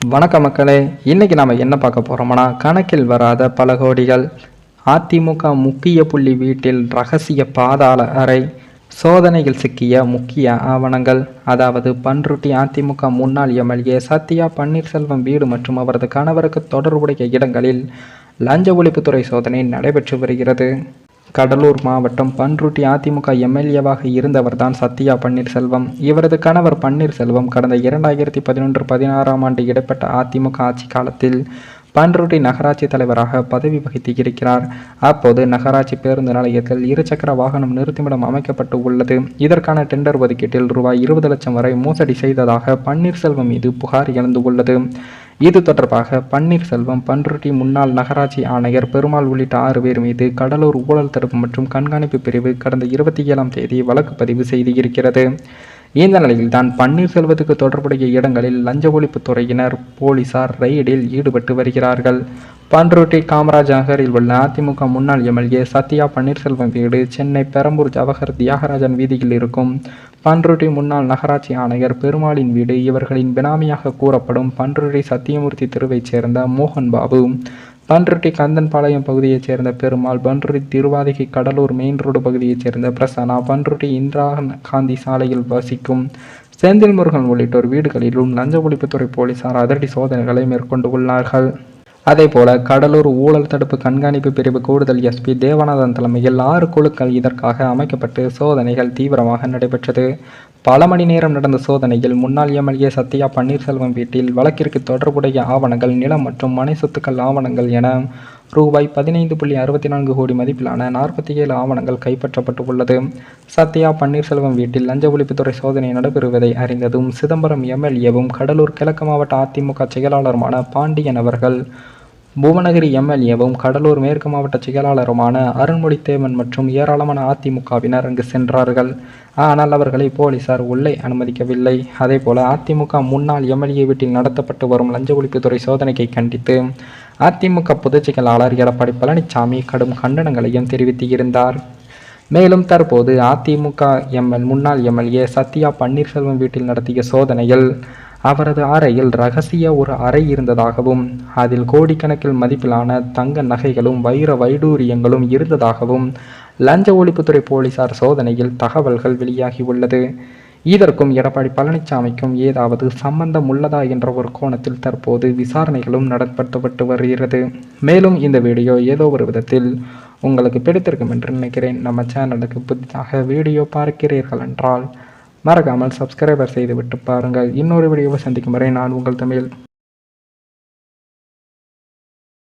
வணக்க மக்களே இன்னைக்கு நாம என்ன பார்க்க போறோம்னா கணக்கில் வராத பல கோடிகள். அதிமுக முக்கிய புள்ளி வீட்டில் ரகசிய பாதாள அறை சோதனையில் சிக்கிய முக்கிய ஆவணங்கள் அதாவது பன்ருட்டி அதிமுக முன்னாள் எம்எல்ஏ சத்யா பன்னீர்செல்வம் வீடு மற்றும் அவரது கணவருக்கு தொடர்புடைய இடங்களில் லஞ்ச ஒழிப்புத்துறை சோதனை நடைபெற்று வருகிறது. கடலூர் மாவட்டம் பன்ருட்டி அதிமுக எம்எல்ஏவாக இருந்தவர்தான் சத்யா பன்னீர்செல்வம். இவரது கணவர் பன்னீர்செல்வம் கடந்த இரண்டாயிரத்தி பதினொன்று பதினாறாம் ஆண்டு இடைப்பட்ட அதிமுக ஆட்சி காலத்தில் பன்ருட்டி நகராட்சி தலைவராக பதவி வகித்து இருக்கிறார். அப்போது நகராட்சி பேருந்து நிலையத்தில் இருசக்கர வாகனம் நிறுத்துமிடம் அமைக்கப்பட்டு உள்ளது. இதற்கான டெண்டர் ஒதுக்கீட்டில் ரூபாய் இருபது லட்சம் வரை மோசடி செய்ததாக பன்னீர்செல்வம் மீது புகார் எழுந்து உள்ளது இது தொடர்பாக பன்னீர்செல்வம் பன்ருட்டி முன்னாள் நகராட்சி ஆணையர் பெருமாள் உள்ளிட்ட ஆறு பேர் மீது கடலூர் ஊழல் தடுப்பு மற்றும் கண்காணிப்பு பிரிவு கடந்த இருபத்தி ஏழாம் தேதி வழக்கு பதிவு செய்திருக்கிறது. இந்த நிலையில்தான் பன்னீர்செல்வத்துக்கு தொடர்புடைய இடங்களில் லஞ்ச ஒழிப்புத் துறையினர் போலீசார் ரெய்டில் ஈடுபட்டு வருகிறார்கள். பன்ருட்டி காமராஜ் நகரில் உள்ள அதிமுக முன்னாள் எம்எல்ஏ சத்யா பன்னீர்செல்வம் வீடு சென்னை பெரம்பூர் ஜவஹர் தியாகராஜன் வீதியில் இருக்கும் பன்ருட்டி முன்னாள் நகராட்சி ஆணையர் பெருமாளின் வீடு இவர்களின் பினாமியாக கூறப்படும் பன்ருட்டி சத்தியமூர்த்தி தெருவைச் சேர்ந்த மோகன் பாபு பன்ருட்டி கந்தன்பாளையம் பகுதியைச் சேர்ந்த பெருமாள் பன்ருட்டி திருவாதிகை கடலூர் மெயின் ரோடு பகுதியைச் சேர்ந்த பிரசன்னா பன்ருட்டி இந்திரா காந்தி சாலையில் வசிக்கும் செந்தில் முருகன் உள்ளிட்டோர் வீடுகளிலும் லஞ்ச ஒழிப்புத்துறை போலீசார் அதிரடி சோதனைகளை மேற்கொண்டு உள்ளார்கள். அதேபோல கடலூர் ஊழல் தடுப்பு கண்காணிப்பு பிரிவு கூடுதல் எஸ்பி தேவநாதன் தலைமையில் ஆறு குழுக்கள் இதற்காக அமைக்கப்பட்டு சோதனைகள் தீவிரமாக நடைபெற்றது. பல மணி நேரம் நடந்த சோதனையில் முன்னாள் எம்எல்ஏ சத்யா பன்னீர்செல்வம் வீட்டில் வழக்கிற்கு தொடர்புடைய ஆவணங்கள் நிலம் மற்றும் மனை சொத்துக்கள் ஆவணங்கள் என ரூபாய் பதினைந்து புள்ளி அறுபத்தி நான்கு கோடி மதிப்பிலான நாற்பத்தி ஏழு ஆவணங்கள் கைப்பற்றப்பட்டு உள்ளது. சத்யா பன்னீர்செல்வம் வீட்டில் லஞ்ச ஒழிப்புத்துறை சோதனை நடைபெறுவதை அறிந்ததும் சிதம்பரம் எம்எல்ஏவும் கடலூர் கிழக்கு மாவட்ட அதிமுக செயலாளருமான பாண்டியன் அவர்கள் புவனகிரி எம்எல்ஏவும் கடலூர் மேற்கு மாவட்ட செயலாளருமான அருண்மொழித்தேவன் மற்றும் ஏராளமான அதிமுகவினர் அங்கு சென்றார்கள். ஆனால் அவர்களை போலீசார் உள்ளே அனுமதிக்கவில்லை. அதேபோல அதிமுக முன்னாள் எம்எல்ஏ வீட்டில் நடத்தப்பட்டு வரும் லஞ்ச ஒழிப்புத்துறை சோதனையை கண்டித்து அதிமுக பொதுச் செயலாளர் எடப்பாடி பழனிசாமி கடும் கண்டனங்களையும் தெரிவித்திருந்தார் மேலும் தற்போது அதிமுக எம்எல் முன்னாள் எம்எல்ஏ சத்யா பன்னீர்செல்வம் வீட்டில் நடத்திய சோதனையில் அவரது அறையில் ரகசிய ஒரு அறை இருந்ததாகவும் அதில் கோடிக்கணக்கில் மதிப்பிலான தங்க நகைகளும் வைர வைடூரியங்களும் இருந்ததாகவும் லஞ்ச ஒழிப்புத்துறை போலீசார் சோதனையில் தகவல்கள் வெளியாகி உள்ளது. இதற்கும் எடப்பாடி பழனிசாமிக்கும் ஏதாவது சம்பந்தம் உள்ளதா என்ற ஒரு கோணத்தில் தற்போது விசாரணைகளும் நடத்தப்பட்டு வருகிறது. மேலும் இந்த வீடியோ ஏதோ ஒரு விதத்தில் உங்களுக்கு பிடித்திருக்கும் என்று நினைக்கிறேன். நம்ம சேனலுக்கு புதிதாக வீடியோ பார்க்கிறீர்கள் என்றால் மறக்காமல் சப்ஸ்கிரைபர் செய்துவிட்டு பாருங்கள். இன்னொரு வீடியோவை சந்திக்கும் வரை நான் உங்கள் தமிழ்.